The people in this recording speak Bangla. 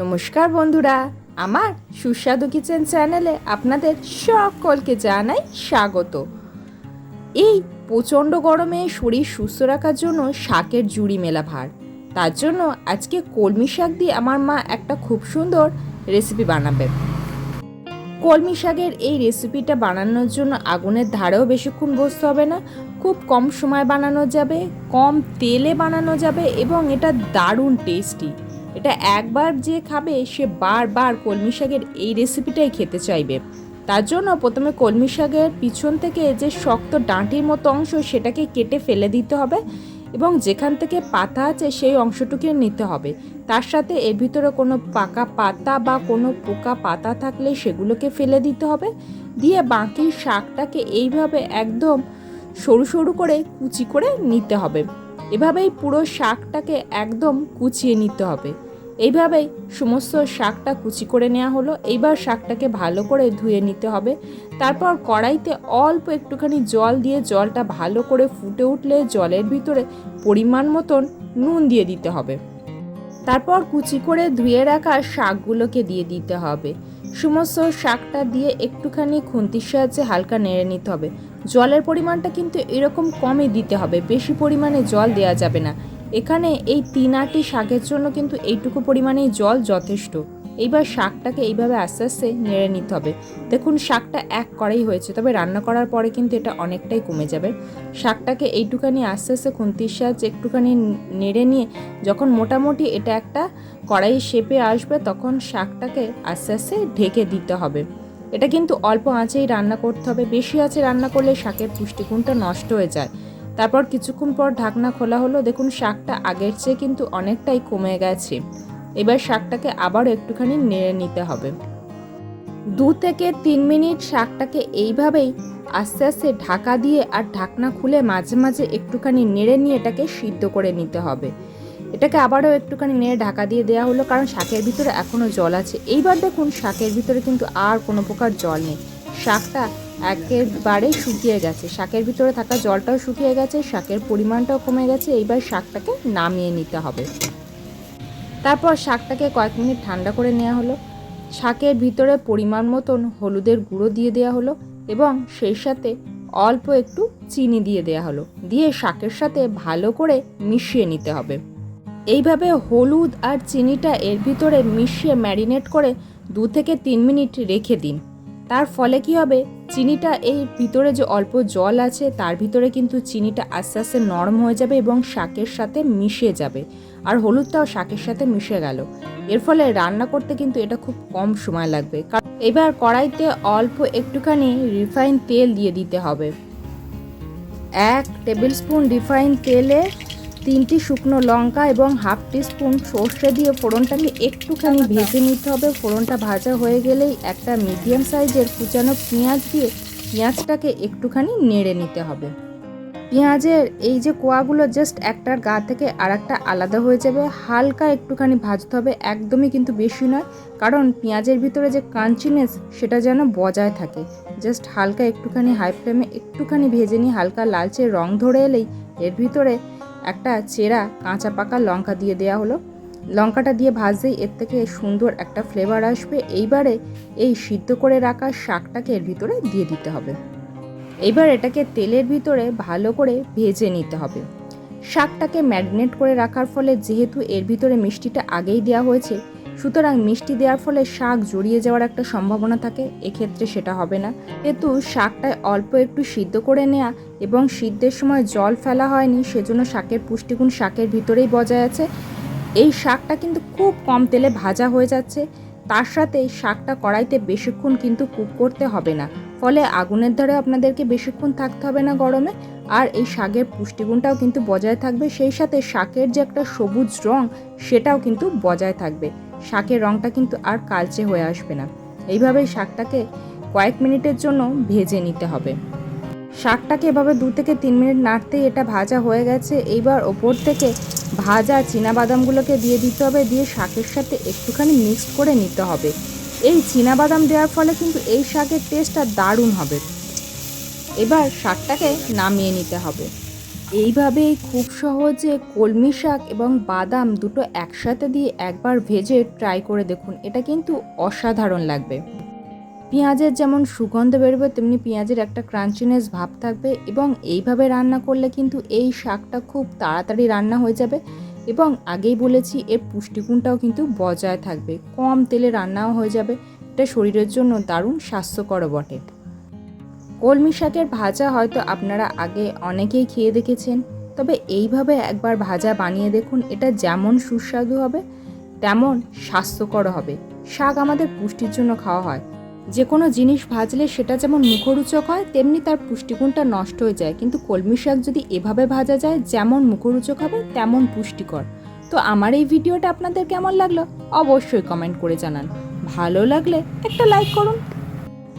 নমস্কার বন্ধুরা, আমার সুস্বাদু কিচেন চ্যানেলে আপনাদের সকলকে জানাই স্বাগত। এই প্রচণ্ড গরমে শরীর সুস্থ রাখার জন্য শাকের জুড়ি মেলা ভার। তার জন্য আজকে কলমি শাক দিয়ে আমার মা একটা খুব সুন্দর রেসিপি বানাবে। কলমি শাকের এই রেসিপিটা বানানোর জন্য আগুনের ধারেও বেশিক্ষণ বসতে হবে না, খুব কম সময় বানানো যাবে, কম তেলে বানানো যাবে এবং এটা দারুণ টেস্টি এটা একবার যে খাবে, সে বারবার কলমি শাকের এই রেসিপিটাই খেতে চাইবে। তার জন্য প্রথমে কলমি শাকের পিছন থেকে যে শক্ত ডাঁটির মতো অংশ, সেটাকে কেটে ফেলে দিতে হবে এবং যেখান থেকে পাতা আছে, সেই অংশটুকু নিতে হবে। তার সাথে এর ভিতরে কোনো পাকা পাতা বা কোনো পোকা পাতা থাকলে সেগুলোকে ফেলে দিতে হবে। দিয়ে বাকি শাকটাকে এইভাবে একদম সরু সরু করে কুচি করে নিতে হবে। এভাবেই পুরো শাকটাকে একদম কুচিয়ে নিতে হবে। এইভাবেই সমস্ত শাকটা কুচি করে নেওয়া হলো। এইবার শাকটাকে ভালো করে ধুয়ে নিতে হবে। তারপর কড়াইতে অল্প একটুখানি জল দিয়ে জলটা ভালো করে ফুটে উঠলে জলের ভিতরে পরিমাণ মতন নুন দিয়ে দিতে হবে। তারপর কুচি করে ধুয়ে রাখা শাকগুলোকে দিয়ে দিতে হবে। সমস্ত শাকটা দিয়ে একটুখানি খুন্তির সাহায্যে হালকা নেড়ে নিতে হবে। জলের পরিমাণটা কিন্তু এরকম কমই দিতে হবে, বেশি পরিমাণে জল দেওয়া যাবে না। এখানে এই তিন আটটি শাকের জন্য কিন্তু এইটুকু পরিমাণেই জল যথেষ্ট। এইবার শাকটাকে এইভাবে আস্তে আস্তে নেড়ে নিতে হবে। দেখুন, শাকটা এক করেই হয়েছে, তবে রান্না করার পরে কিন্তু এটা অনেকটাই কমে যাবে। শাকটাকে এইটুখানি আস্তে আস্তে খুন্তির সাহায্যে একটুখানি নেড়ে নিয়ে যখন মোটামুটি এটা একটা কড়াই শেপে আসবে, তখন শাকটাকে আস্তে আস্তে ঢেকে দিতে হবে। এটা কিন্তু অল্প আঁচেই রান্না করতে হবে। বেশি আঁচে রান্না করলে শাকের পুষ্টিগুণটা নষ্ট হয়ে যায়। তারপর কিছুক্ষণ পর ঢাকনা খোলা হলো। দেখুন, শাকটা আগের চেয়ে কিন্তু অনেকটাই কমে গেছে। এবার শাকটাকে আবারও একটুখানি নেড়ে নিতে হবে। দু থেকে তিন মিনিট শাকটাকে এইভাবেই আস্তে আস্তে ঢাকা দিয়ে আর ঢাকনা খুলে মাঝে মাঝে একটুখানি নেড়ে নিয়ে এটাকে সিদ্ধ করে নিতে হবে। এটাকে আবারও একটুখানি নেড়ে ঢাকা দিয়ে দেওয়া হলো কারণ শাকের ভিতরে এখনও জল আছে। এইবার দেখুন শাকের ভিতরে কিন্তু আর কোনো প্রকার জল নেই। শাকটা একেবারে শুকিয়ে গেছে। শাকের ভিতরে থাকা জলটাও শুকিয়ে গেছে, শাকের পরিমাণটাও কমে গেছে। এইবার শাকটাকে নামিয়ে নিতে হবে। তারপর শাকটাকে কয়েক মিনিট ঠান্ডা করে নেওয়া হলো। শাকের ভিতরে পরিমাণ মতন হলুদের গুঁড়ো দিয়ে দেওয়া হলো এবং সেই সাথে অল্প একটু চিনি দিয়ে দেওয়া হলো। দিয়ে শাকের সাথে ভালো করে মিশিয়ে নিতে হবে। এইভাবে হলুদ আর চিনিটা এর ভিতরে মিশিয়ে ম্যারিনেট করে দু থেকে তিন মিনিট রেখে দিন। তার ফলে কি হবে? চিনিটা এই ভিতরে যে অল্প জল আছে, তার ভিতরে কিন্তু চিনিটা আস্তে আস্তে নরম হয়ে যাবে এবং শাকের সাথে মিশে যাবে। আর হলুদটাও শাকের সাথে মিশে গেল। এর ফলে রান্না করতে কিন্তু এটা খুব কম সময় লাগবে। এবার কড়াইতে অল্প একটুখানি রিফাইন তেল দিয়ে দিতে হবে। এক টেবিল স্পুন রিফাইন তেলে তিনটি শুকনো লঙ্কা এবং হাফ টি স্পুন সর্ষে দিয়ে ফোড়নটাকে একটুখানি ভেজে নিতে হবে। ফোড়নটা ভাজা হয়ে গেলেই একটা মিডিয়াম সাইজের কুচানো পেঁয়াজ দিয়ে পেঁয়াজটাকে একটুখানি নেড়ে নিতে হবে। পেঁয়াজের এই যে কোয়াগুলো জাস্ট একটার গা থেকে আর একটা আলাদা হয়ে যাবে। হালকা একটুখানি ভাজতে হবে, একদমই কিন্তু বেশি নয়। কারণ পেঁয়াজের ভিতরে যে ক্রাঞ্চিনেস, সেটা যেন বজায় থাকে। জাস্ট হালকা একটুখানি হাই ফ্লেমে একটুখানি ভেজে নিয়ে হালকা লালচে রং ধরে এলেই এর ভিতরে একটা চেরা কাঁচা পাকা লঙ্কা দিয়ে দেওয়া হলো। লঙ্কাটা দিয়ে ভাজতেই এর থেকে সুন্দর একটা ফ্লেভার আসবে। এইবারে এই সিদ্ধ করে রাখা শাকটাকে এর ভিতরে দিয়ে দিতে হবে। এবার এটাকে তেলের ভিতরে ভালো করে ভেজে নিতে হবে। শাকটাকে ম্যারিনেট করে রাখার ফলে যেহেতু এর ভিতরে মিষ্টিটা আগেই দেওয়া হয়েছে সুতরাং মিষ্টি দেওয়ার ফলে শাক জড়িয়ে যাওয়ার একটা সম্ভাবনা থাকে, এক্ষেত্রে সেটা হবে না। যেহেতু শাকটায় অল্প একটু সিদ্ধ করে নেওয়া এবং সিদ্ধের সময় জল ফেলা হয়নি, সেজন্য শাকের পুষ্টিগুণ শাকের ভিতরেই বজায় আছে। এই শাকটা কিন্তু খুব কম তেলে ভাজা হয়ে যাচ্ছে। তার সাথে শাকটা কড়াইতে বেশিক্ষণ কিন্তু কুক করতে হবে না। ফলে আগুনের ধারে আপনাদেরকে বেশিক্ষণ থাকতে হবে না গরমে। আর এই শাকের পুষ্টিগুণটাও কিন্তু বজায় থাকবে। সেই সাথে শাকের যে একটা সবুজ রং, সেটাও কিন্তু বজায় থাকবে। শাকের রংটা কিন্তু আর কালচে হয়ে আসবে না। এইভাবেই শাকটাকে কয়েক মিনিটের জন্য ভেজে নিতে হবে। শাকটাকে এভাবে দু থেকে তিন মিনিট নাড়তেই এটা ভাজা হয়ে গেছে। এইবার ওপর থেকে ভাজা বাদামগুলোকে দিয়ে দিতে হবে, দিয়ে শাকের সাথে একটুখানি মিক্সড করে নিতে হবে। এই বাদাম দেওয়ার ফলে কিন্তু এই শাকের টেস্টটা দারুণ হবে। এবার শাকটাকে নামিয়ে নিতে হবে। এইভাবে খুব সহজে কলমি শাক এবং বাদাম দুটো একসাথে দিয়ে একবার ভেজে ট্রাই করে দেখুন। এটা কিন্তু অসাধারণ লাগবে। পেঁয়াজের যেমন সুগন্ধ বেরোবে, তেমনি পেঁয়াজের একটা ক্রাঞ্চিনেস ভাব থাকবে এবং এইভাবে রান্না করলে কিন্তু এই শাকটা খুব তাড়াতাড়ি রান্না হয়ে যাবে এবং আগেই বলেছি, এর পুষ্টিগুণটাও কিন্তু বজায় থাকবে। কম তেলে রান্নাও হয়ে যাবে। এটা শরীরের জন্য দারুণ স্বাস্থ্যকর বটে। কলমি শাকের ভাজা হয়তো আপনারা আগে অনেকেই খেয়ে দেখেছেন, তবে এইভাবে একবার ভাজা বানিয়ে দেখুন, এটা যেমন সুস্বাদু হবে, তেমন স্বাস্থ্যকর হবে। শাক আমাদের পুষ্টির জন্য খাওয়া হয়। যে কোনো জিনিস ভাজলে সেটা যেমন মুখরোচক হয়, তেমনি তার পুষ্টিগুণটা নষ্ট হয়ে যায়। কিন্তু কলমি শাক যদি এভাবে ভাজা যায়, যেমন মুখরোচক হবে, তেমন পুষ্টিকর। তো আমার এই ভিডিওটা আপনাদের কেমন লাগল? অবশ্যই কমেন্ট করে জানান। ভালো লাগলে একটা লাইক করুন।